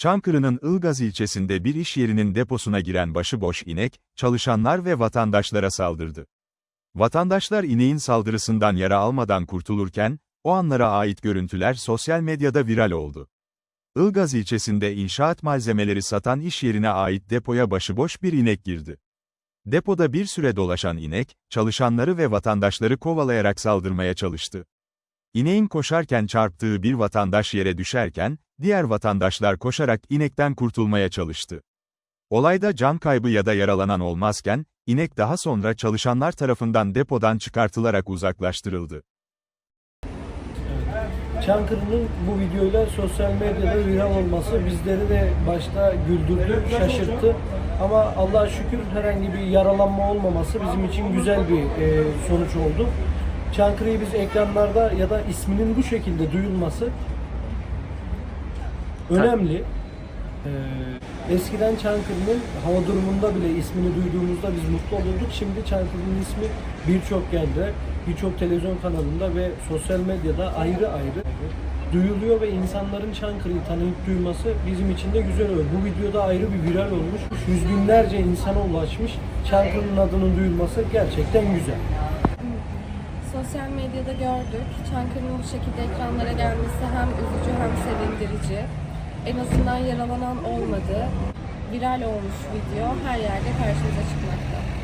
Çankırı'nın Ilgaz ilçesinde bir iş yerinin deposuna giren başıboş inek, çalışanlar ve vatandaşlara saldırdı. Vatandaşlar ineğin saldırısından yara almadan kurtulurken, o anlara ait görüntüler sosyal medyada viral oldu. Ilgaz ilçesinde inşaat malzemeleri satan iş yerine ait depoya başıboş bir inek girdi. Depoda bir süre dolaşan inek, çalışanları ve vatandaşları kovalayarak saldırmaya çalıştı. İneğin koşarken çarptığı bir vatandaş yere düşerken, diğer vatandaşlar koşarak inekten kurtulmaya çalıştı. Olayda can kaybı ya da yaralanan olmazken, inek daha sonra çalışanlar tarafından depodan çıkartılarak uzaklaştırıldı. Çankırı'nın bu videoyla sosyal medyada viral olması bizleri de başta güldürdü, şaşırttı. Ama Allah'a şükür herhangi bir yaralanma olmaması bizim için güzel bir e, sonuç oldu. Çankırı'yı biz ekranlarda ya da isminin bu şekilde duyulması önemli. Ee, eskiden Çankırı'nın hava durumunda bile ismini duyduğumuzda biz mutlu olurduk. Şimdi Çankırı'nın ismi birçok yerde, birçok televizyon kanalında ve sosyal medyada ayrı ayrı duyuluyor ve insanların Çankırı'yı tanıyıp duyması bizim için de güzel oluyor. Bu videoda ayrı bir viral olmuş. Yüz binlerce insana ulaşmış. Çankırı'nın adının duyulması gerçekten güzel. Sosyal medyada gördük. Çankırı'nın bu şekilde ekranlara gelmesi hem üzücü hem sevindirici. En azından yaralanan olmadı. Viral olmuş video her yerde karşımıza çıkmakta.